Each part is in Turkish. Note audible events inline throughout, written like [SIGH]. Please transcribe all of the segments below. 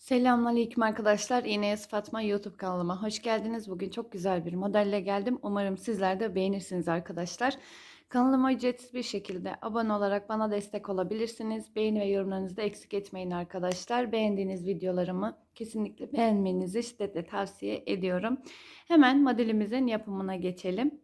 Selamünaleyküm arkadaşlar. İğneyaz Fatma YouTube kanalıma hoş geldiniz. Bugün çok güzel bir modelle geldim. Umarım sizler de beğenirsiniz arkadaşlar. Kanalıma ücretsiz bir şekilde abone olarak bana destek olabilirsiniz. Beğeni ve yorumlarınızı da eksik etmeyin arkadaşlar. Beğendiğiniz videolarımı kesinlikle beğenmenizi şiddetle tavsiye ediyorum. Hemen modelimizin yapımına geçelim.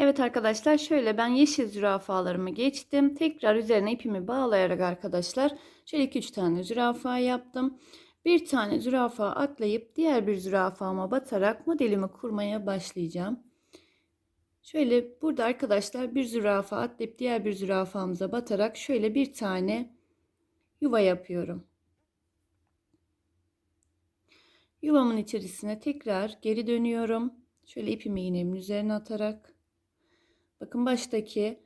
Evet arkadaşlar şöyle ben yeşil zürafalarımı geçtim. Tekrar üzerine ipimi bağlayarak arkadaşlar şöyle 2-3 tane zürafa yaptım. Bir tane zürafa atlayıp diğer bir zürafama batarak modelimi kurmaya başlayacağım. Şöyle burada arkadaşlar bir zürafa atlayıp diğer bir zürafamıza batarak şöyle bir tane yuva yapıyorum. Yuvamın içerisine tekrar geri dönüyorum. Şöyle ipimi iğnemin üzerine atarak Bakın baştaki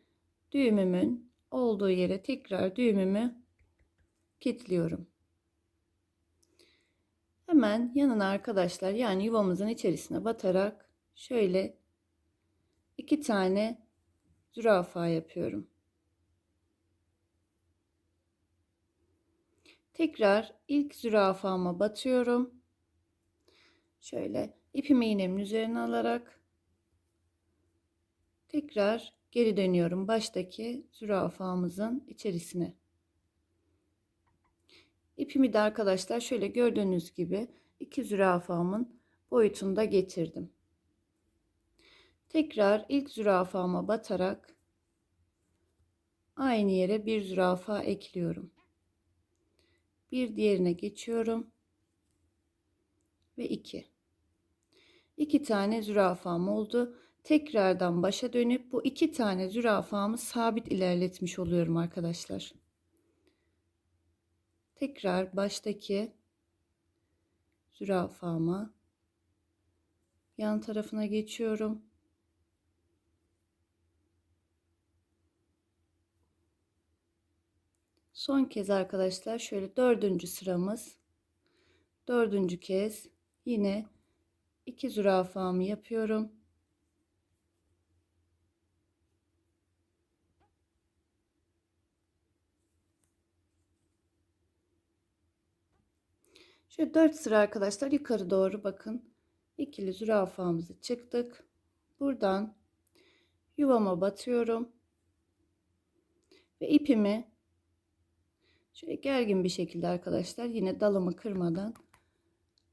düğümümün olduğu yere tekrar düğümümü kilitliyorum. Hemen yanına arkadaşlar yani yuvamızın içerisine batarak şöyle iki tane zürafa yapıyorum. Tekrar ilk zürafama batıyorum. Şöyle ipimi iğnemin üzerine alarak Tekrar geri dönüyorum baştaki zürafamızın içerisine. İpimi de arkadaşlar şöyle gördüğünüz gibi iki zürafamın boyutunda getirdim. Tekrar ilk zürafama batarak aynı yere bir zürafa ekliyorum. Bir diğerine geçiyorum ve iki. İki tane zürafam oldu tekrardan başa dönüp bu iki tane zürafamı sabit ilerletmiş oluyorum arkadaşlar. Tekrar baştaki zürafama yan tarafına geçiyorum. Son kez arkadaşlar şöyle dördüncü sıramız dördüncü kez yine iki zürafamı yapıyorum. Şöyle 4 sıra arkadaşlar yukarı doğru bakın. İkili zürafamızı çıktık. Buradan yuvama batıyorum. Ve ipimi şöyle gergin bir şekilde arkadaşlar yine dalımı kırmadan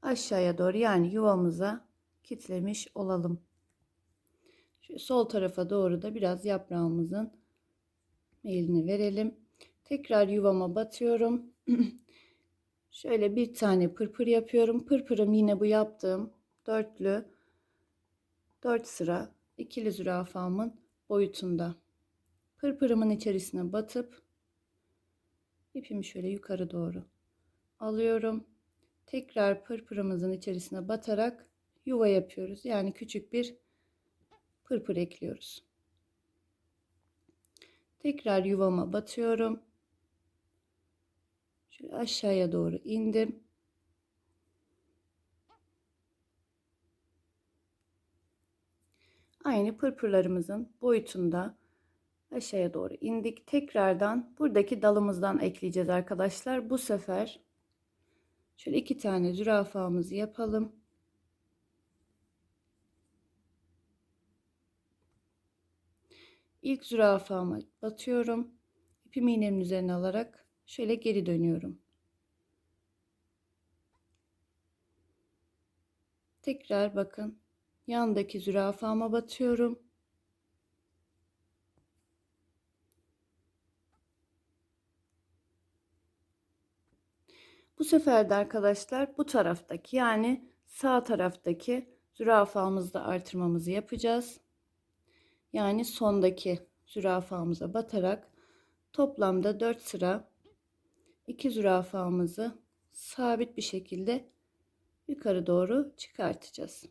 aşağıya doğru yani yuvamıza kitlemiş olalım. Şöyle sol tarafa doğru da biraz yaprağımızın meylini verelim. Tekrar yuvama batıyorum. [CLEARS THROAT] Şöyle bir tane pırpır yapıyorum. Pırpırım yine bu yaptığım dörtlü dört sıra ikili zürafamın boyutunda. Pırpırımın içerisine batıp ipimi şöyle yukarı doğru alıyorum. Tekrar pırpırımızın içerisine batarak yuva yapıyoruz. Yani küçük bir pırpır ekliyoruz. Tekrar yuvama batıyorum. Şöyle aşağıya doğru indim. Aynı pırpırlarımızın boyutunda aşağıya doğru indik. Tekrardan buradaki dalımızdan ekleyeceğiz arkadaşlar. Bu sefer şöyle iki tane zürafamızı yapalım. İlk zürafama batıyorum. İpimi iğnemin üzerine alarak şöyle geri dönüyorum. Tekrar bakın. Yandaki zürafama batıyorum. Bu sefer de arkadaşlar bu taraftaki yani sağ taraftaki zürafamızda artırmamızı yapacağız. Yani sondaki zürafamıza batarak toplamda 4 sıra iki zürafamızı sabit bir şekilde yukarı doğru çıkartacağız.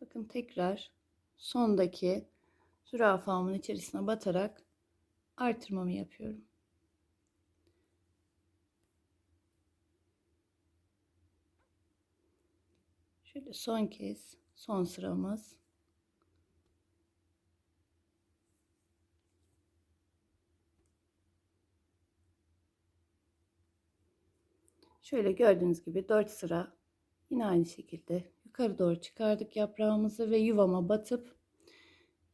Bakın tekrar sondaki zürafamın içerisine batarak artırmamı yapıyorum. Şöyle son kez son sıramız. Şöyle gördüğünüz gibi 4 sıra yine aynı şekilde yukarı doğru çıkardık yaprağımızı ve yuvama batıp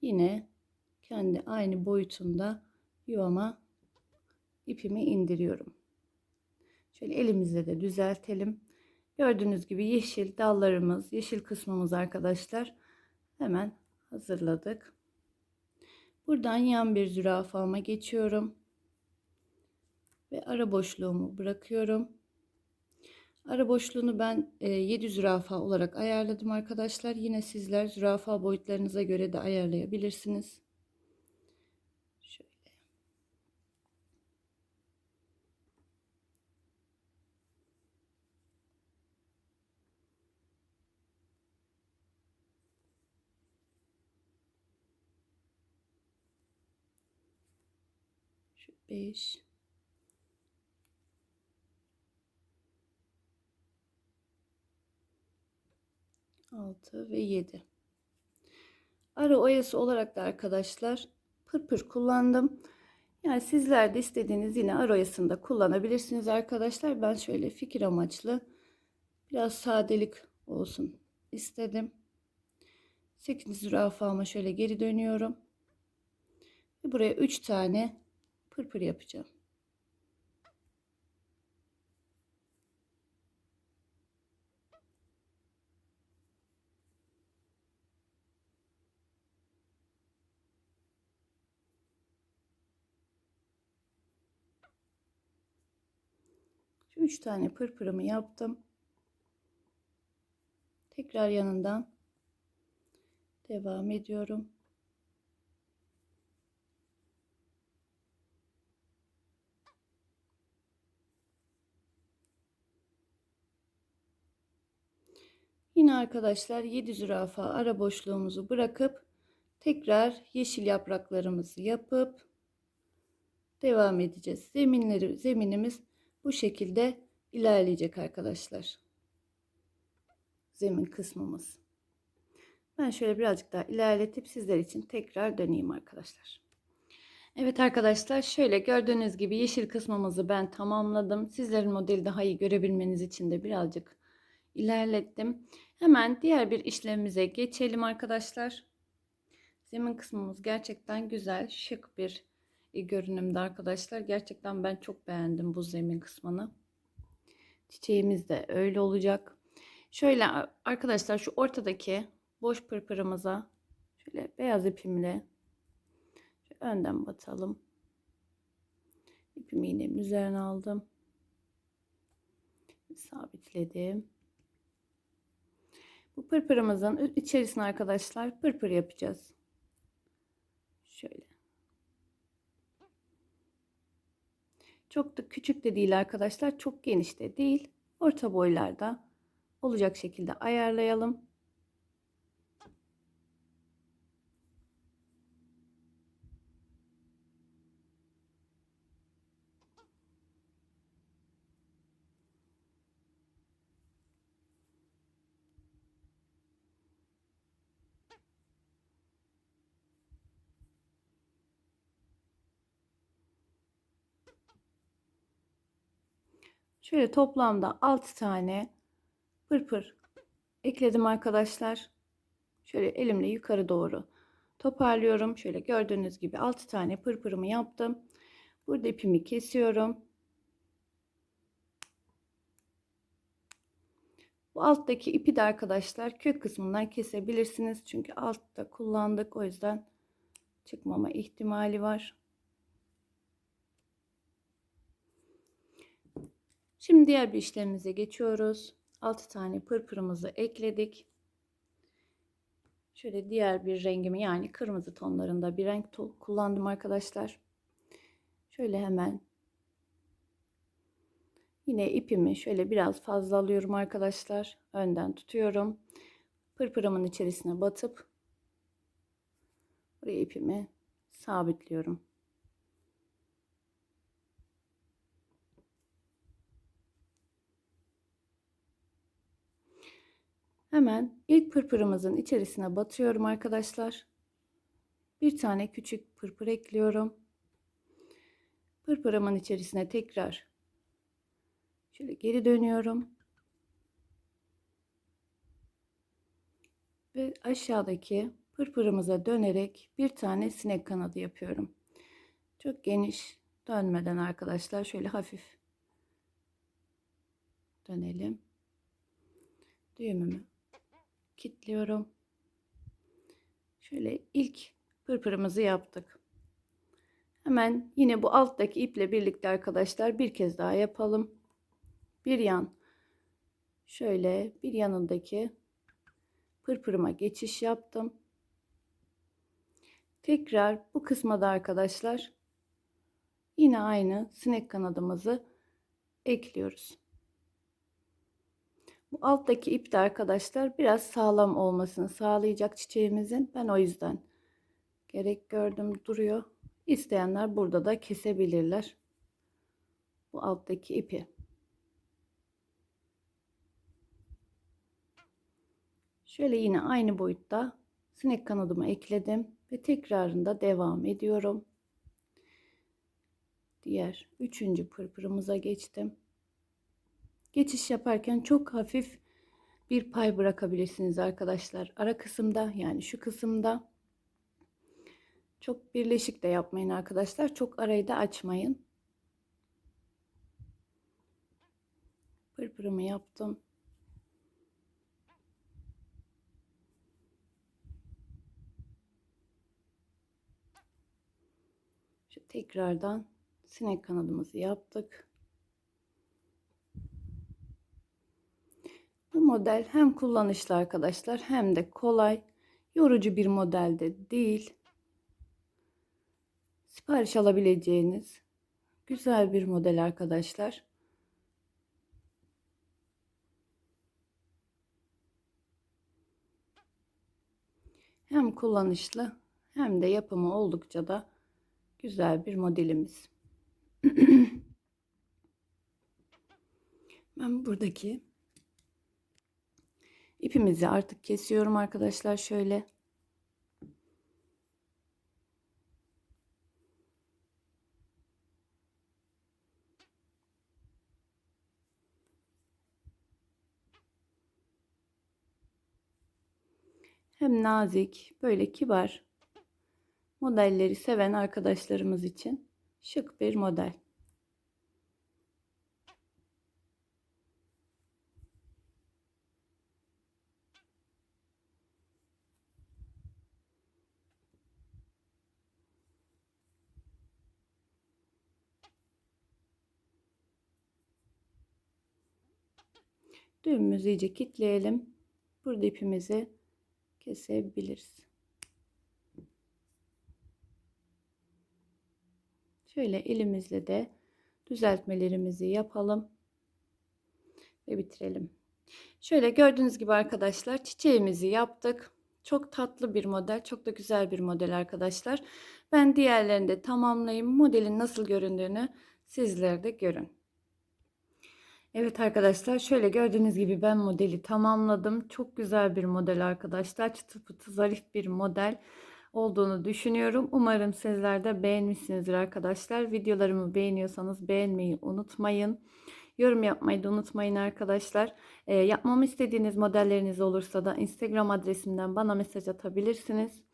yine kendi aynı boyutunda yuvama ipimi indiriyorum. Şöyle elimizle de düzeltelim. Gördüğünüz gibi yeşil dallarımız, yeşil kısmımız arkadaşlar hemen hazırladık. Buradan yan bir zürafama geçiyorum. Ve ara boşluğumu bırakıyorum. Ara boşluğunu ben 7 zürafa olarak ayarladım arkadaşlar. Yine sizler zürafa boyutlarınıza göre de ayarlayabilirsiniz. 5 6 ve 7. Ara oyası olarak da arkadaşlar pırpır kullandım. Yani sizler de istediğiniz yine ara oyasında kullanabilirsiniz arkadaşlar. Ben şöyle fikir amaçlı biraz sadelik olsun istedim. 8 zürafama şöyle geri dönüyorum. Buraya 3 tane pırpır yapacağım. Şu üç tane pırpırımı yaptım. Tekrar yanından devam ediyorum. Yine arkadaşlar 7 zürafa ara boşluğumuzu bırakıp tekrar yeşil yapraklarımızı yapıp devam edeceğiz. Zeminleri zeminimiz bu şekilde ilerleyecek arkadaşlar. Zemin kısmımız. Ben şöyle birazcık daha ilerletip sizler için tekrar döneyim arkadaşlar. Evet arkadaşlar şöyle gördüğünüz gibi yeşil kısmımızı ben tamamladım. Sizlerin modeli daha iyi görebilmeniz için de birazcık ilerlettim. Hemen diğer bir işlemimize geçelim arkadaşlar. Zemin kısmımız gerçekten güzel, şık bir görünümde arkadaşlar. Gerçekten ben çok beğendim bu zemin kısmını. Çiçeğimiz de öyle olacak. Şöyle arkadaşlar şu ortadaki boş pırpırımıza şöyle beyaz ipimle önden batalım. İpimi iğnemin üzerine aldım. Sabitledim. Bu pırpırımızın içerisine arkadaşlar pırpır yapacağız. Şöyle. Çok da küçük de değil arkadaşlar. Çok geniş de değil. Orta boylarda olacak şekilde ayarlayalım. Şöyle toplamda 6 tane pırpır ekledim arkadaşlar. Şöyle elimle yukarı doğru toparlıyorum. Şöyle gördüğünüz gibi 6 tane pırpırımı yaptım. Burada ipimi kesiyorum. Bu alttaki ipi de arkadaşlar kök kısmından kesebilirsiniz. Çünkü altta kullandık. O yüzden çıkmama ihtimali var. Şimdi diğer bir işlemimize geçiyoruz. 6 tane pırpırımızı ekledik. Şöyle diğer bir rengimi yani kırmızı tonlarında bir renk kullandım arkadaşlar. Şöyle hemen yine ipimi şöyle biraz fazla alıyorum arkadaşlar. Önden tutuyorum. Pırpırımın içerisine batıp buraya ipimi sabitliyorum. Hemen ilk pırpırımızın içerisine batıyorum arkadaşlar. Bir tane küçük pırpır ekliyorum. Pırpırımın içerisine tekrar Şöyle geri dönüyorum. Ve aşağıdaki pırpırımıza dönerek bir tane sinek kanadı yapıyorum. Çok geniş dönmeden arkadaşlar şöyle hafif dönelim. Düğümümü kilitliyorum. Şöyle ilk pırpırımızı yaptık. Hemen yine bu alttaki iple birlikte arkadaşlar bir kez daha yapalım. Bir yan şöyle bir yanındaki pırpırıma geçiş yaptım. Tekrar bu kısma da arkadaşlar yine aynı sinek kanadımızı ekliyoruz. Bu alttaki ip de arkadaşlar biraz sağlam olmasını sağlayacak çiçeğimizin. Ben o yüzden gerek gördüm duruyor. İsteyenler burada da kesebilirler. Bu alttaki ipi. Şöyle yine aynı boyutta sinek kanadımı ekledim ve tekrarında devam ediyorum. Diğer üçüncü pırpırımıza geçtim. Geçiş yaparken çok hafif bir pay bırakabilirsiniz arkadaşlar. Ara kısımda yani şu kısımda çok birleşik de yapmayın arkadaşlar. Çok arayı da açmayın. Pırpırımı yaptım. Şu tekrardan sinek kanadımızı yaptık. Bu model hem kullanışlı arkadaşlar hem de kolay, yorucu bir modelde değil. Sipariş alabileceğiniz güzel bir model arkadaşlar. Hem kullanışlı hem de yapımı oldukça da güzel bir modelimiz. [CLEARS THROAT] ben buradaki ipimizi artık kesiyorum arkadaşlar şöyle. Hem nazik, böyle kibar modelleri seven arkadaşlarımız için şık bir model. Düğümümüzü iyice kilitleyelim. Burada ipimizi kesebiliriz. Şöyle elimizle de düzeltmelerimizi yapalım ve bitirelim. Şöyle gördüğünüz gibi arkadaşlar çiçeğimizi yaptık. Çok tatlı bir model, çok da güzel bir model arkadaşlar. Ben diğerlerini de tamamlayayım. Modelin nasıl göründüğünü sizler de görün. Evet arkadaşlar şöyle gördüğünüz gibi ben modeli tamamladım. Çok güzel bir model arkadaşlar. Çıtı pıtı zarif bir model olduğunu düşünüyorum. Umarım sizler de beğenmişsinizdir arkadaşlar. Videolarımı beğeniyorsanız beğenmeyi unutmayın. Yorum yapmayı da unutmayın arkadaşlar. Ee, yapmamı istediğiniz modelleriniz olursa da Instagram adresimden bana mesaj atabilirsiniz.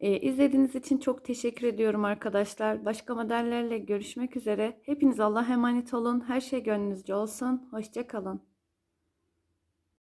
Ee, izlediğiniz için çok teşekkür ediyorum arkadaşlar. Başka modellerle görüşmek üzere. Hepiniz Allah'a emanet olun. Her şey gönlünüzce olsun. Hoşçakalın.